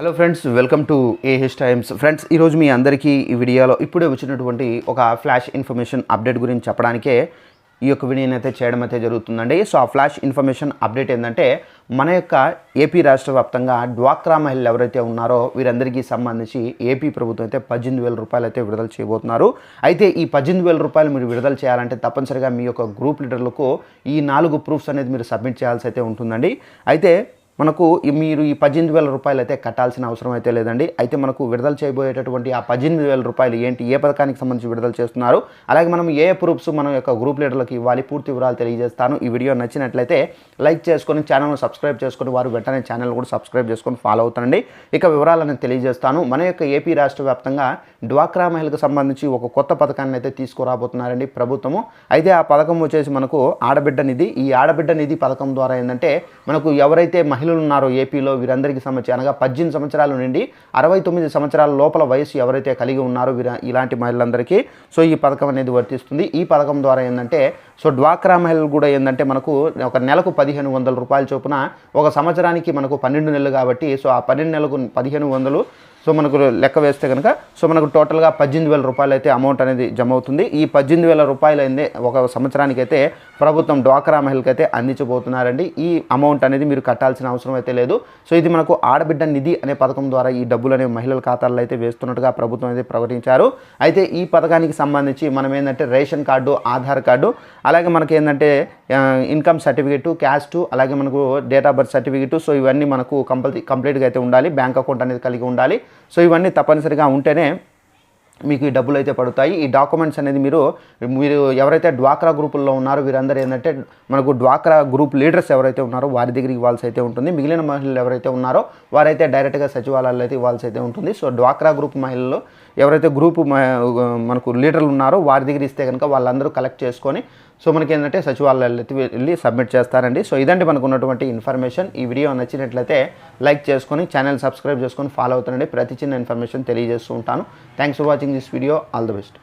Hello friends welcome to AH Times friends ఈరోజు మీ అందరికీ ఈ వీడియోలో ఇప్పుడే వచ్చినటువంటి ఒక ఫ్లాష్ ఇన్ఫర్మేషన్ అప్డేట్ గురించి చెప్పడానికే ఈ యొక్క వీడియోని అయితే చేయడం అయితే జరుగుతుందండి. సో ఆ ఫ్లాష్ ఇన్ఫర్మేషన్ అప్డేట్ ఏంటంటే మన యొక్క ఏపీ రాష్ట్ర వ్యాప్తంగా డ్వాక్రా మహిళలు ఎవరైతే ఉన్నారో వీరందరికీ సంబంధించి ఏపీ ప్రభుత్వం అయితే పద్దెనిమిది వేల రూపాయలు అయితే విడుదల చేయబోతున్నారు. అయితే ఈ పద్దెనిమిది వేల రూపాయలు మీరు విడుదల చేయాలంటే తప్పనిసరిగా మీ యొక్క గ్రూప్ లీడర్లకు ఈ నాలుగు ప్రూఫ్స్ అనేది మీరు సబ్మిట్ చేయాల్సి అయితే ఉంటుందండి. అయితే మనకు మీరు ఈ పద్దెనిమిది వేల రూపాయలు అయితే కట్టాల్సిన అవసరం అయితే లేదండి. అయితే మనకు విడుదల చేయబోయేటటువంటి ఆ పద్దెనిమిది వేల రూపాయలు ఏంటి ఏ పథకానికి సంబంధించి విడుదల చేస్తున్నారు అలాగే మనం ఏ ప్రూఫ్స్ మన యొక్క గ్రూప్ లీడర్లకు ఇవ్వాలి పూర్తి వివరాలు తెలియజేస్తాను. ఈ వీడియో నచ్చినట్లయితే లైక్ చేసుకొని ఛానల్ను సబ్స్క్రైబ్ చేసుకొని వారు వెంటనే ఛానల్ కూడా సబ్స్క్రైబ్ చేసుకొని ఫాలో అవుతానండి. ఇక వివరాలను తెలియజేస్తాను. మన యొక్క ఏపీ రాష్ట్ర వ్యాప్తంగా డ్వాక్రా మహిళకు సంబంధించి ఒక కొత్త పథకాన్ని అయితే తీసుకురాబోతున్నారండి ప్రభుత్వము. అయితే ఆ పథకం వచ్చేసి మనకు ఆడబిడ్డ నిధి. ఈ ఆడబిడ్డ నిధి పథకం ద్వారా ఏంటంటే మనకు ఎవరైతే మహిళ మహిళలు ఉన్నారో ఏపీలో వీరందరికీ సంబంధించి. అనగా పద్దెనిమిది సంవత్సరాల నుండి అరవై తొమ్మిది సంవత్సరాల లోపల వయసు ఎవరైతే కలిగి ఉన్నారో వీర ఇలాంటి మహిళలందరికీ సో ఈ పథకం అనేది వర్తిస్తుంది. ఈ పథకం ద్వారా ఏంటంటే సో డ్వాక్రా మహిళలు కూడా ఏంటంటే మనకు ఒక నెలకు పదిహేను వందల రూపాయల చొప్పున ఒక సంవత్సరానికి మనకు పన్నెండు నెలలు కాబట్టి సో ఆ పన్నెండు నెలలకు పదిహేను వందలు సో మనకు లెక్క వేస్తే కనుక సో మనకు టోటల్గా పద్దెనిమిది వేల రూపాయలు అయితే అమౌంట్ అనేది జమ అవుతుంది. ఈ పద్దెనిమిది వేల రూపాయలు అయింది ఒక సంవత్సరానికి అయితే ప్రభుత్వం డ్వాక్రా మహిళకి అయితే అందించబోతున్నారండి. ఈ అమౌంట్ అనేది మీరు కట్టాల్సిన అవసరం అయితే లేదు. సో ఇది మనకు ఆడబిడ్డ నిధి అనే పథకం ద్వారా ఈ డబ్బులు అనేవి మహిళల ఖాతాల్లో అయితే వేస్తున్నట్టుగా ప్రభుత్వం అయితే ప్రకటించారు. అయితే ఈ పథకానికి సంబంధించి మనం ఏంటంటే రేషన్ కార్డు ఆధార్ కార్డు అలాగే మనకి ఏంటంటే ఇన్కమ్ సర్టిఫికేటు క్యాస్ట్ అలాగే మనకు date of birth certificate so ఇవన్నీ మనకు కంపల్సరీ కంప్లీట్గా అయితే ఉండాలి బ్యాంక్ అకౌంట్ అనేది కలిగి ఉండాలి. సో ఇవన్నీ తప్పనిసరిగా ఉంటేనే మీకు ఈ డబ్బులు అయితే పడతాయి. ఈ డాక్యుమెంట్స్ అనేది మీరు మీరు ఎవరైతే డ్వాక్రా గ్రూపుల్లో ఉన్నారో వీరందరూ ఏంటంటే మనకు డ్వాక్రా గ్రూప్ లీడర్స్ ఎవరైతే ఉన్నారో వారి దగ్గరికి ఇవ్వాల్సి అయితే ఉంటుంది. మిగిలిన మహిళలు ఎవరైతే ఉన్నారో వారైతే డైరెక్ట్గా సచివాలయాల్లో అయితే ఇవ్వాల్సి అయితే ఉంటుంది. సో డ్వాక్రా గ్రూప్ మహిళలు ఎవరైతే గ్రూప్ మనకు లీడర్లు ఉన్నారో వారి దగ్గర ఇస్తే కనుక వాళ్ళందరూ కలెక్ట్ చేసుకొని సో మనకి ఏంటంటే సచివాలయాలు వెళ్ళి సబ్మిట్ చేస్తారండి. సో ఇదండి మనకు ఉన్నటువంటి ఇన్ఫర్మేషన్ ఈ వీడియో నచ్చినట్లయితే లైక్ చేసుకొని ఛానల్ సబ్స్క్రైబ్ చేసుకొని ఫాలో అవుతానండి ప్రతి చిన్న ఇన్ఫర్మేషన్ తెలియజేస్తూ ఉంటాను. Thanks for watching this video all the best